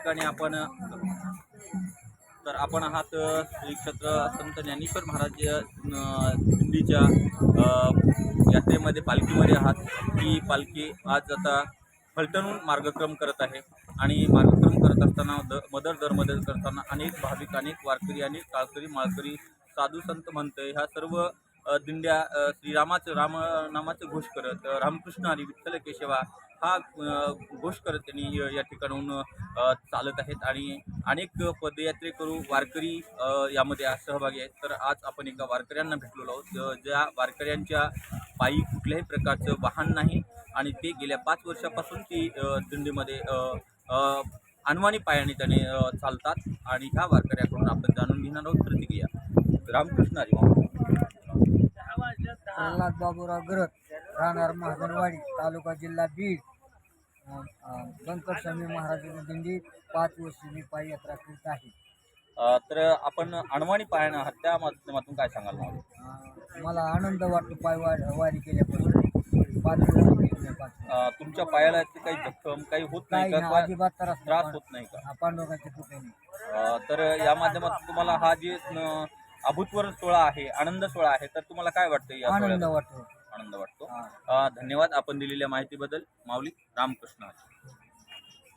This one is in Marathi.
ठिकाणी आपण तर आपण आहात श्री क्षेत्र संत ज्ञानेश्वर महाराज दिंडीच्या यात्रेमध्ये पालखीमध्ये आहात. ही पालखी आज आता फलटणून मार्गक्रम करत आहे. आणि मार्गक्रम करत असताना द मदर दर मदत करताना अनेक भाविक अनेक वारकरी अनेक काळकरी माळकरी साधू संत म्हणतंय. ह्या सर्व दिंड्या श्रीरामाचं राम नामाचं घोष करत रामकृष्ण आणि विठ्ठल केशवा हा घोष करत त्यांनी या ठिकाणाहून चालत आहेत. आणि अनेक पदयात्रेकरू वारकरी यामध्ये सहभागी आहेत. तर आज आपण एका वारकऱ्यांना भेटलेलो आहोत ज्या वारकऱ्यांच्या पायी कुठल्याही प्रकारचं वाहन नाही आणि ते गेल्या पाच वर्षापासून ती दिंडीमध्ये अनवाणी पायाने त्याने चालतात. आणि ह्या वारकऱ्याकडून आपण जाणून घेणार आहोत. प्रतिक्रिया. रामकृष्ण हरी प्रल्हाद बाबूराव गरत राहणार महाजनवाडी तालुका जिल्हा बीड. व्यंकट स्वामी महाराजांची दिंडी पाच वर्षी मी पायी यात्रा करीत आहे. अ, तर आपण अनवाणी पायानं आहात त्या माध्यमातून काय सांगाल मला अं, मला आनंद वाटतो पाय वारी वारी केल्यापासून. पाच वर्षी केल्या पाच वर्षी. अ, तुमच्या पायाला ते काही जखम काही होत नाही काही का? नाही, किंवा अजिबात त्रास त्रास नाही. होत नाही का? हा, पांडुरंगाच्या कृपेने अ, तर या माध्यमातून तुम्हाला हा जे न, अभूतपूर्व सोहळा आहे आनंद सोहळा आहे. तर तुम्हाला काय वाटतं या आनंद वाटतो. आनंद वाटतो. हा. अ, धन्यवाद आपण दिलेल्या माहितीबद्दल. माऊली रामकृष्ण. हरी.